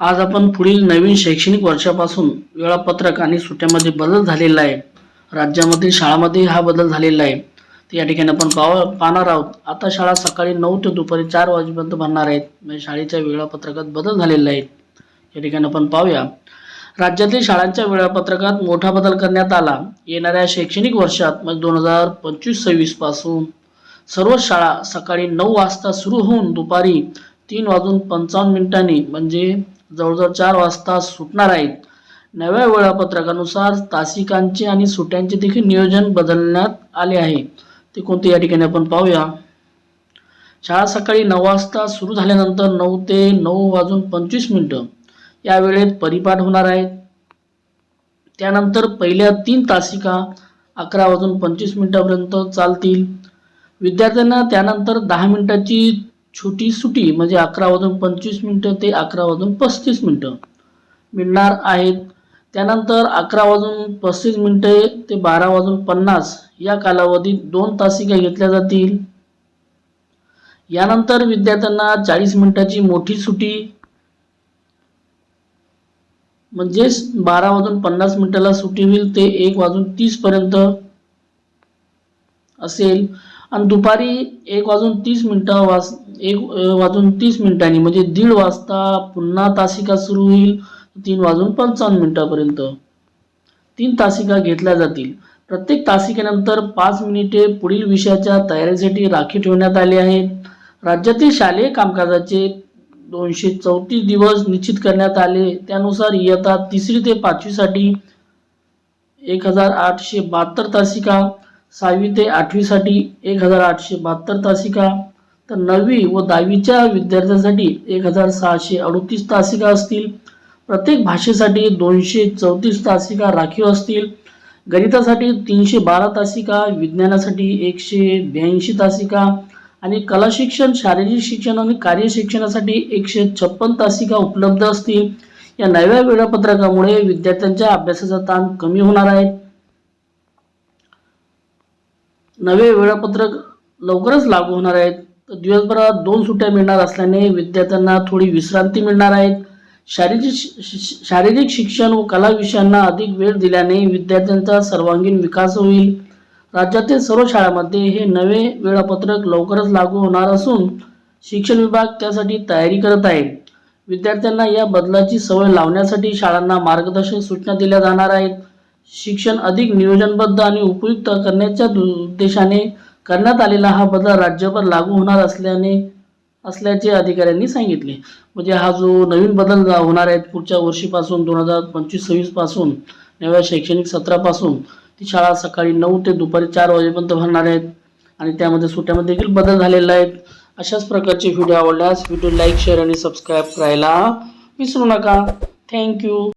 आज आपण पुढील नवीन शैक्षणिक वर्षापासून वेळापत्रक आणि सुट्ट्यामध्ये बदल झालेला आहे. राज्यामधील शाळामध्ये हा बदल झालेला आहे. ते या ठिकाणी आपण पाव पाहणार आहोत. आता शाळा सकाळी नऊ ते दुपारी चार वाजेपर्यंत भरणार आहेत. म्हणजे शाळेच्या वेळापत्रकात बदल झालेला आहे. या ठिकाणी आपण पाहूया. राज्यातील शाळांच्या वेळापत्रकात मोठा बदल करण्यात आला. येणाऱ्या शैक्षणिक वर्षात म्हणजे दोन हजार पंचवीस सव्वीसपासून सर्व शाळा सकाळी नऊ वाजता सुरू होऊन दुपारी तीन वाजून पंचावन्न मिनिटांनी म्हणजे जवळजवळ चार वाजता सुटणार आहेत. नव्या वेळापत्रकानुसार तासिकांचे आणि सुट्यांचे देखील नियोजन बदलण्यात आले आहे. ते कोणते या ठिकाणी आपण पाहूया. शाळा सकाळी नऊ वाजता सुरू झाल्यानंतर नऊ ते नऊ वाजून पंचवीस मिनटं या वेळेत परिपाठ होणार आहेत. त्यानंतर पहिल्या तीन तासिका अकरा वाजून पंचवीस मिनिटापर्यंत चालतील. विद्यार्थ्यांना त्यानंतर दहा मिनिटाची छोटी सुटी म्हणजे अकरा वाजून पंचवीस मिनटं ते अकरा वाजून पस्तीस मिनटं मिळणार आहेत. त्यानंतर अकरा वाजून पस्तीस मिनिटे ते बारा वाजून पन्नास या कालावधीत दोन तासिका घेतल्या जातील. यानंतर विद्यार्थ्यांना चाळीस मिनिटाची मोठी सुटी म्हणजेच बारा वाजून पन्नास मिनिटाला सुटी होईल ते एक वाजून तीसपर्यंत असेल. आणि दुपारी एक वाजून तीस मिनटं वाज एक वाजून तीस मिनिटांनी म्हणजे दीड वाजता पुन्हा तासिका सुरू होईल. तीन वाजून पंचावन्न मिनिटापर्यंत. तीन तासिका घेतल्या जातील. प्रत्येक तासिकेनंतर पाच मिनिटे पुढील विषयाच्या तयारीसाठी राखीव ठेवण्यात आले आहेत. राज्यातील शालेय कामकाजाचे दोनशे चौतीस दिवस निश्चित करण्यात आले. त्यानुसार इयत्ता तिसरी ते पाचवीसाठी एक हजार आठशे बहात्तर तासिका सहावी ते आठवीसाठी एक हजार आठशे बहात्तर तासिका तर नववी व दहावीच्या विद्यार्थ्यांसाठी एक हजार सहाशे अडतीस तासिका असतील. प्रत्येक भाषेसाठी दोनशे चौतीस तासिका राखीव असतील. गणितासाठी तीनशे बारा तासिका विज्ञानासाठी एकशे ब्याऐंशी तासिका आणि कला शिक्षण शारीरिक शिक्षण आणि कार्यशिक्षणासाठी एकशे छप्पन तासिका उपलब्ध असतील. या नव्या वेळापत्रकामुळे विद्यार्थ्यांच्या अभ्यासाचा ताण कमी होणार आहे. नवे वेळापत्रक लवकरच लागू होणार आहेत. तर दिवसभरात दोन सुट्ट्या मिळणार असल्याने विद्यार्थ्यांना थोडी विश्रांती मिळणार आहेत शारीरिक शारीरिक शिक्षण व कला विषयांना अधिक वेळ दिल्याने विद्यार्थ्यांचा सर्वांगीण विकास होईल. राज्यातील सर्व शाळांमध्ये हे नवे वेळापत्रक लवकरच लागू होणार असून शिक्षण विभाग त्यासाठी तयारी करत आहे. विद्यार्थ्यांना या बदलाची सवय लावण्यासाठी शाळांना मार्गदर्शक सूचना दिल्या जाणार आहेत. शिक्षण अधिक नियोजनबद्ध आणि उपयुक्त करण्याच्या दु- उद्देशाने करण्यात आलेला हा बदल राज्यभर लागू होणार असल्याने असल्याचे अधिकाऱ्यांनी सांगितले. म्हणजे हा जो नवीन बदल होणार आहे पुढच्या वर्षीपासून दोन हजार पंचवीस सव्वीसपासून नव्या शैक्षणिक सत्रापासून ती शाळा सकाळी नऊ ते दुपारी चार वाजेपर्यंत भरणार आहेत आणि त्यामध्ये सुट्ट्यामध्ये देखील बदल झालेला आहेत अशाच प्रकारचे व्हिडिओ आवडल्यास व्हिडिओ लाईक शेअर आणि सबस्क्राईब करायला विसरू नका. थँक्यू.